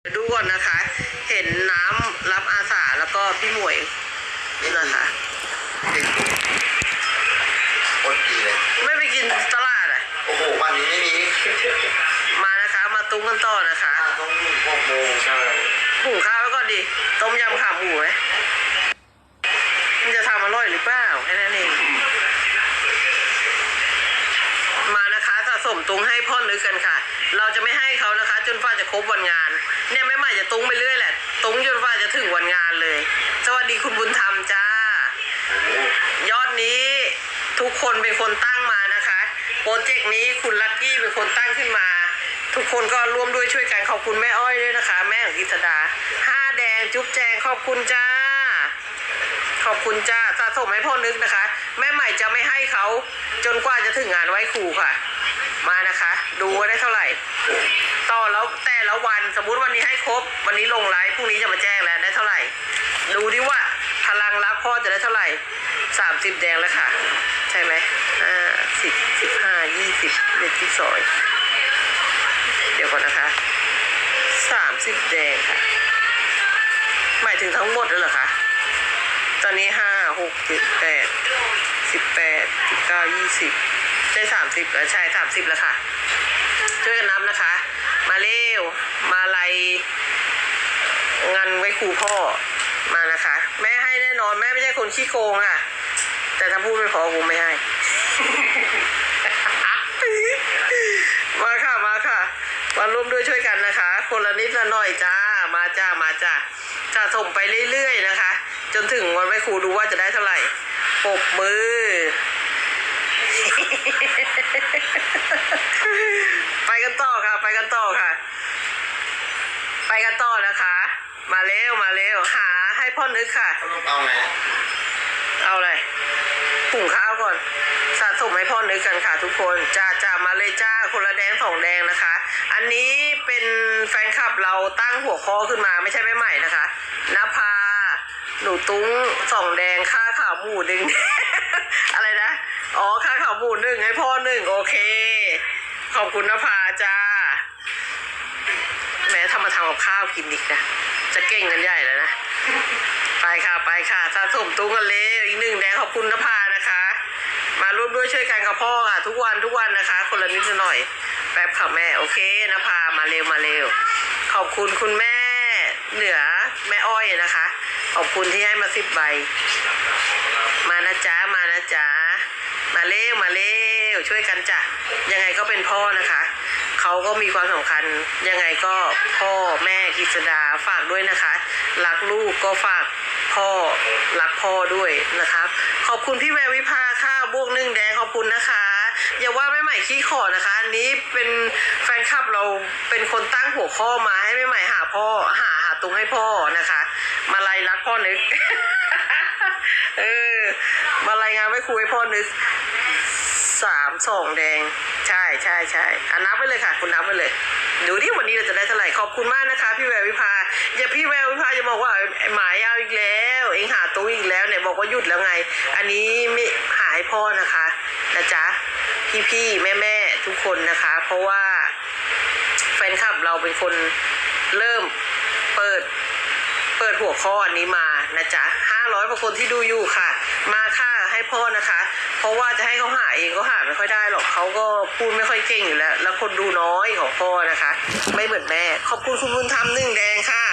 เดี๋ยวดูก่อนนะคะ เห็นน้ำรับอาสาแล้วก็พี่หมวยนะคะ เด็กโคตรดีเลย ไม่ไปกินตลาดอะ โอ้โหวันนี้ไม่มีมานะคะ มาตุ้งกันต่อนะคะต้องหกโมงใช่หุงข้าวไว้ก่อนดิต้มยำขาหมูไหมมันจะทำอร่อยหรือเปล่าแค่นั้นเอง มานะคะสะสมตุงให้พ่อนึกกันค่ะ เราจะไม่ให้เขานะคะ จนฟ้าจะครบวันงาน เนี่ยแม่ใหม่จะตุ้งไปเรื่อยแหละ ตุ้งจนฟ้าจะถึงวันงานเลย สวัสดีคุณบุญธรรมจ้า ยอดนี้ทุกคนเป็นคนตั้งมานะคะ โปรเจกต์นี้คุณลักกี้เป็นคนตั้งขึ้นมา ทุกคนก็ร่วมด้วยช่วยกันขอบคุณแม่อ้อยด้วยนะคะ แม่ของกิษดาห้าแดงจุ๊บแจงขอบคุณจ้า ขอบคุณจ้าสะสมให้พ่อนึกนะคะ แม่ใหม่จะไม่ให้เขาจนกว่าจะถึงงานไว้ครูค่ะ มานะคะ ดูว่าได้เท่าไหร่ ต่อแล้วแต่ละวันสมมุติวันนี้ให้ครบ วันนี้ลงไลฟ์พรุ่งนี้จะมาแจ้งแล้วได้เท่าไหร่ ดูดิว่าพลังรักพ่อจะได้เท่าไหร่สามสิบแดงแล้วค่ะ ใช่ไหมอ่าสิบสิบห้ายี่สิบเอ็ดสิบสองเดี๋ยวก่อนนะคะสามสิบแดงค่ะ หมายถึงทั้งหมดเลยเหรอคะ ตอนนี้ห้าหกเจ็ดแปดสิบแปดสิบเก้ายี่สิบ ใช่สามสิบเออใช่สามสิบแล้วค่ะ ช่วยกันนับนะคะ มาเร็วมาลัยงานไว้ครูพ่อมานะคะ แม่ให้แน่นอนแม่ไม่ใช่คนขี้โกงอะ แต่ถ้าพูดไม่พอกูไม่ให้มาค่ะมาค่ะมาร่วมด้วยช่วยกันนะคะ คนละนิดละหน่อยจ้ามาจ้ามาจ้าสะสมไปเรื่อยๆนะคะ จนถึงวันไว้ครูดูว่าจะได้เท่าไหร่ปบมือ ไปกันต่อค่ะ ไปกันต่อค่ะ ไปกันต่อนะคะ มาเร็วมาเร็วหาให้พ่อนึกค่ะ เอาไงเอาอะไรหุงข้าวก่อนสะสมให้พ่อนึกกันค่ะ ทุกคนจ้าจ้ามาเลยจ้าคนละแดงสองแดงนะคะ อันนี้เป็นแฟนคลับเราตั้งหัวข้อขึ้นมาไม่ใช่ไม่ใหม่นะคะนภา หนูตุ้งสองแดงค่าข่าหมูหนึ่ง อะไรนะ อ๋อค่าข่าหมูหนึ่งให้พ่อหนึ่งโอเค ขอบคุณนภาจ้าแม้ทำมาทำกับข้าวกินอีกนะจะเก่งกันใหญ่แล้วนะ ไปค่ะไปค่ะสะสมตุ้งกันเลยอีกหนึ่งแดงขอบคุณนภานะคะ มาร่วมด้วยช่วยกันกับพ่อค่ะ ทุกวันทุกวันนะคะ คนละนิดละหน่อยแป๊บค่ะแม่โอเคนภามาเร็วมาเร็ว ขอบคุณคุณแม่เหนือแม่อ้อยนะคะ ขอบคุณที่ให้มาสิบใบ มานะจ๊ะมานะจ๊ะมาเร็วมาเร็วช่วยกันจ้ะยังไงก็เป็นพ่อนะคะเขาก็มีความสำคัญยังไงก็พ่อแม่กิษดาฝากด้วยนะคะ รักลูกก็ฝากพ่อรักพ่อด้วยนะครับ ขอบคุณพี่แวววิภาค่ะบวกหนึ่งแดงขอบคุณนะคะ อย่าว่าแม่ใหม่ขี้ขอนะคะ อันนี้เป็นแฟนคลับเราเป็นคนตั้งหัวข้อมาให้แม่ใหม่หาพ่อหา ตุงให้พ่อนะคะ มาลายรักพ่อนึก เออ มารายงานไว้คุยให้พ่อนึกสามสองแดง ใช่ใช่ใช่อะนับไปเลยค่ะ คุณนับไปเลย ดูดิวันนี้เราจะได้เท่าไหร่ขอบคุณมากนะคะ พี่แวววิภาอย่าพี่แวววิภาจะบอกว่าหมายเอาอีกแล้ว เองหาตู้อีกแล้วเนี่ยบอกว่าหยุดแล้วไง อันนี้ไม่หาให้พ่อนะคะนะจ๊ะพี่พี่แม่แม่ทุกคนนะคะ เพราะว่าแฟนคลับเราเป็นคนเริ่ม เปิด เปิดหัวข้ออันนี้มานะจ๊ะห้าร้อยกว่าคนที่ดูอยู่ค่ะ มาค่ะให้พ่อนะคะ เพราะว่าจะให้เขาหาเองก็หาไม่ค่อยได้หรอกเขาก็พูดไม่ค่อยเก่งอยู่แล้ว แล้วคนดูน้อยของพ่อนะคะ ไม่เหมือนแม่ ขอบคุณคุณบุญธรรมหนึ่งแดงค่ะ